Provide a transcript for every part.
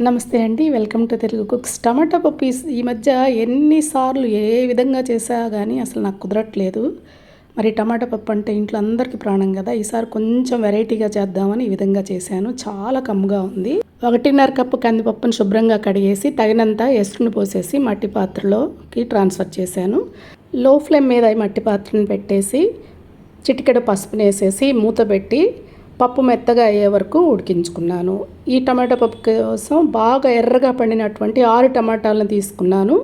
నమస్తే అండి welcome to Telugu cooks. టమాటా పప్పు ఈ- ఈ మధ్య ఎన్నిసార్లు ఏ విధంగా చేసా కానీ అసలు నాకు కుదరట్లేదు. మరి టమాటా పప్పు అంటే ఇంట్లో అందరికీ ప్రాణం కదా ఈసారి కొంచెం వెరైటీగా చేద్దామని ఈ విధంగా చేశాను. చాలా కమ్ముగా ఉంది. ఒకటిన్నర కప్పు కందిపప్పును శుభ్రంగా కడిగేసి తగినంత ఎసురుని పోసేసి మట్టి పాత్రలోకి ట్రాన్స్ఫర్ చేశాను. లో ఫ్లేమ్ మీద ఈ మట్టి పాత్రను పెట్టేసి చిటికెడు పసుపుని వేసేసి మూత పెట్టి పప్పు మెత్తగా అయ్యే వరకు ఉడికించుకున్నాను. ఈ టమాటా పప్పు కోసం బాగా ఎర్రగా పండినటువంటి ఆరు టమాటాలను తీసుకున్నాను.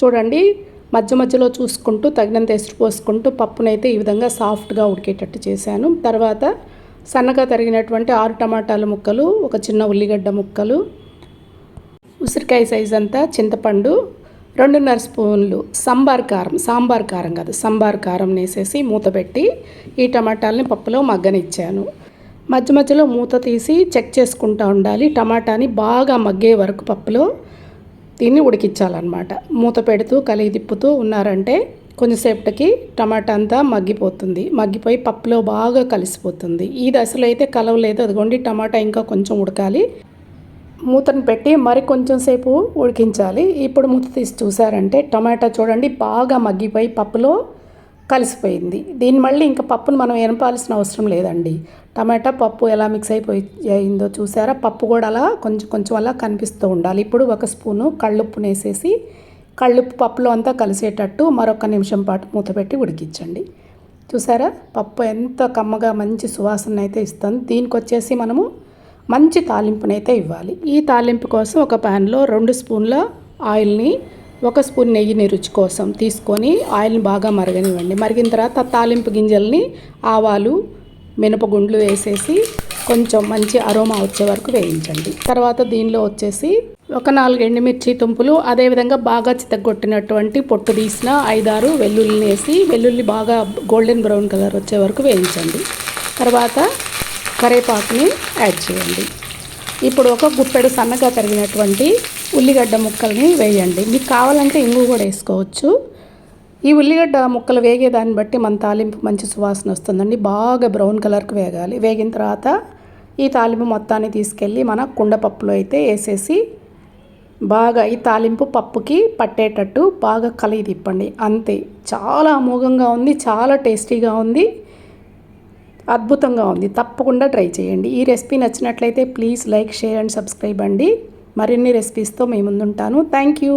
చూడండి మధ్య మధ్యలో చూసుకుంటూ తగినంత ఎసురు పోసుకుంటూ పప్పునైతే ఈ విధంగా సాఫ్ట్గా ఉడికేటట్టు చేశాను. తర్వాత సన్నగా తరిగినటువంటి ఆరు టమాటాల ముక్కలు ఒక చిన్న ఉల్లిగడ్డ ముక్కలు ఉసిరికాయ సైజ్ అంతా చింతపండు రెండున్నర స్పూన్లు సాంబార్ కారం సాంబార్ కారం కాదు సాంబార్ కారం వేసేసి మూత పెట్టి ఈ టమాటాలని పప్పులో మగ్గనిచ్చాను. మధ్య మధ్యలో మూత తీసి చెక్ చేసుకుంటూ ఉండాలి. టమాటాని బాగా మగ్గే వరకు పప్పులో దీన్ని ఉడికించాలన్నమాట. మూత పెడుతూ కలిగి తిప్పుతూ ఉన్నారంటే కొంచెంసేపటికి టమాటా అంతా మగ్గిపోతుంది. మగ్గిపోయి పప్పులో బాగా కలిసిపోతుంది. ఈ దశలో అయితే కలవలేదు. అదిగోండి టమాటా ఇంకా కొంచెం ఉడకాలి. మూతను పెట్టి మరి కొంచెం సేపు ఉడికించాలి. ఇప్పుడు మూత తీసి చూసారంటే టమాటా చూడండి బాగా మగ్గిపోయి పప్పులో కలిసిపోయింది. దీన్ని మళ్ళీ ఇంకా పప్పును మనం ఎనపాల్సిన అవసరం లేదండి. టమాటా పప్పు ఎలా మిక్స్ అయిపోయి అయిందో చూసారా? పప్పు కూడా అలా కొంచెం కొంచెం అలా కనిపిస్తూ ఉండాలి. ఇప్పుడు ఒక స్పూను కళ్ళుప్పు వేసేసి కళ్ళుప్పు పప్పులో అంతా కలిసేటట్టు మరొక నిమిషం పాటు మూత పెట్టి ఉడికించండి. చూసారా? పప్పు ఎంత కమ్మగా మంచి సువాసన అయితే ఇస్తుంది. దీనికి వచ్చేసి మనము మంచి తాలింపునైతే ఇవ్వాలి. ఈ తాలింపు కోసం ఒక ప్యాన్లో రెండు స్పూన్ల ఆయిల్ని ఒక స్పూన్ నెయ్యిని రుచి కోసం తీసుకొని ఆయిల్ని బాగా మరగనివ్వండి. మరిగిన తర్వాత తాలింపు గింజల్ని ఆవాలు మినపగుండ్లు వేసేసి కొంచెం మంచి అరోమా వచ్చే వరకు వేయించండి. తర్వాత దీనిలో వచ్చేసి ఒక నాలుగు ఎండుమిర్చి తుంపులు అదేవిధంగా బాగా చితగొట్టినటువంటి పొట్టు తీసిన ఐదారు వెల్లుల్లిని వేసి వెల్లుల్లి బాగా గోల్డెన్ బ్రౌన్ కలర్ వచ్చే వరకు వేయించండి. తర్వాత కరేపాకుని యాడ్ చేయండి. ఇప్పుడు ఒక గుప్పెడు సన్నగా తరిగినటువంటి ఉల్లిగడ్డ ముక్కల్ని వేయండి. మీకు కావాలంటే ఇంగు కూడా వేసుకోవచ్చు. ఈ ఉల్లిగడ్డ ముక్కలు వేగే దాన్ని బట్టి మన తాలింపు మంచి సువాసన వస్తుందండి. బాగా బ్రౌన్ కలర్కి వేగాలి. వేగిన తర్వాత ఈ తాలింపు మొత్తాన్ని తీసుకెళ్ళి మన కుండపప్పులో అయితే వేసేసి బాగా ఈ తాలింపు పప్పుకి పట్టేటట్టు బాగా కలిగి తిప్పండి. అంతే. చాలా అమోఘంగా ఉంది. చాలా టేస్టీగా ఉంది. అద్భుతంగా ఉంది. తప్పకుండా ట్రై చేయండి. ఈ రెసిపీ నచ్చినట్లయితే please like share and subscribe అండి. మరిన్ని రెసిపీస్తో మేము ముందుంటాను. Thank you